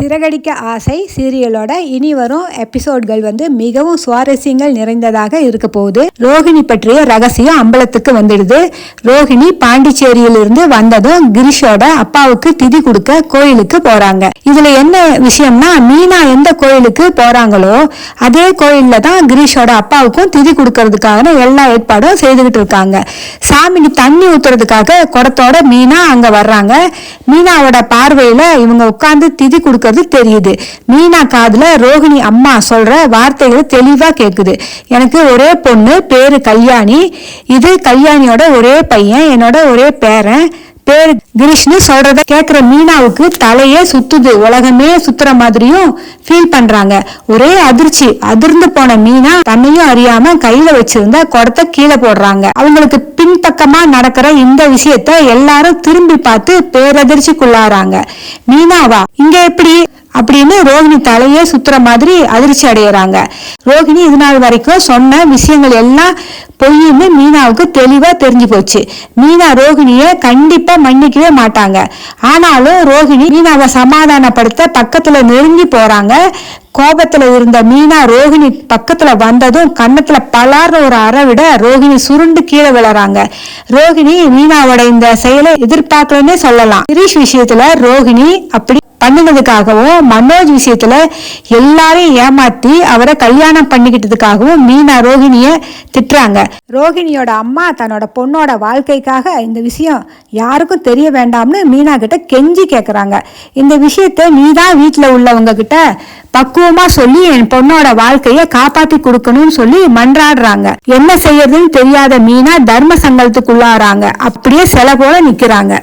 சிறகடிக்க ஆசை சீரியலோட இனி வரும் எபிசோட்கள் வந்து மிகவும் சுவாரஸ்யங்கள் நிறைந்ததாக இருக்க போகுது. ரோஹிணி பற்றிய ரகசியம் அம்பலத்துக்கு வந்துடுது. ரோஹிணி பாண்டிச்சேரியிலிருந்து வந்ததும் கிரிஷோட அப்பாவுக்கு திதி கொடுக்க கோயிலுக்கு போறாங்க. இதுல என்ன விஷயம்னா மீனா எந்த கோயிலுக்கு போறாங்களோ அதே கோயில்ல தான் கிரீஷோட அப்பாவுக்கும் திதி கொடுக்கறதுக்கான எல்லா ஏற்பாடும் செய்துகிட்டு இருக்காங்க. சாமிக்கு தண்ணி ஊத்துறதுக்காக குடத்தோட மீனா அங்க வர்றாங்க. மீனாவோட பார்வையில இவங்க உட்கார்ந்து திதி இருக்கிறது தெரியுது. மீனா காதுல ரோஹிணி அம்மா சொல்ற வார்த்தைகள் தெளிவா கேக்குது. எனக்கு ஒரே பொண்ணு பேரு கல்யாணி. இது கல்யாணியோட ஒரே பையன் என்னோட ஒரே பேரன். பேர் கிரிஷ்னு சொல்றத கேக்குற மீனாவுக்கு தலையே சுத்துது. உலகமே சுத்துற மாதிரியும் ஃபீல் பண்றாங்க. ஒரே அதிர்ச்சி. அதிர்ந்து போன மீனா தன்னையும் அறியாம கையில வச்சிருந்த குடத்தை கீழே போடுறாங்க. அவங்களுக்கு பின்பக்கமா நடக்கிற இந்த விஷயத்த எல்லாரும் திரும்பி பார்த்து பேரதிர்ச்சிக்குள்ளாராங்க. மீனாவா இங்க எப்படி? அப்படின்னு ரோஹிணி தலையே சுத்துற மாதிரி அதிர்ச்சி அடையறாங்க. ரோஹிணி இது நாள் வரைக்கும் சொன்ன விஷயங்கள் எல்லாம் பொய்ன்னு மீனாவுக்கு தெளிவா தெரிஞ்சு போச்சு. மீனா ரோஹிணிய கண்டிப்பா மன்னிக்கவே மாட்டாங்க. ஆனாலும் ரோகிணி மீனாவை சமாதானப்படுத்த பக்கத்துல நெருங்கி போறாங்க. கோபத்துல இருந்த மீனா ரோஹிணி பக்கத்துல வந்ததும் கன்னத்துல பலார்னு ஒரு அறை விட ரோகிணி சுருண்டு கீழே விழறாங்க. ரோகிணி மீனாவோட இந்த செயலை எதிர்பார்க்கலன்னே சொல்லலாம். கிரீஷ் விஷயத்துல ரோகிணி அப்படி பண்ணினதுக்காகவும் மனோஜ் விஷயத்துல எல்லாரையும் ஏமாத்தி அவரை கல்யாணம் பண்ணிக்கிட்டதுக்காகவும் மீனா ரோஹிணிய திட்டுறாங்க. ரோகிணியோட அம்மா தன்னோட பொண்ணோட வாழ்க்கைக்காக இந்த விஷயம் யாருக்கும் தெரிய வேண்டாம்னு மீனா கிட்ட கெஞ்சி கேட்குறாங்க இந்த விஷயத்த நீ தான் வீட்டில் உள்ளவங்க கிட்ட பக்குவமா சொல்லி என் பொண்ணோட வாழ்க்கையை காப்பாத்தி கொடுக்கணும்னு சொல்லி மன்றாடுறாங்க. என்ன செய்யறதுன்னு தெரியாத மீனா தர்ம சங்கலத்துக்குள்ளாராங்க அப்படியே செல போல நிக்கிறாங்க.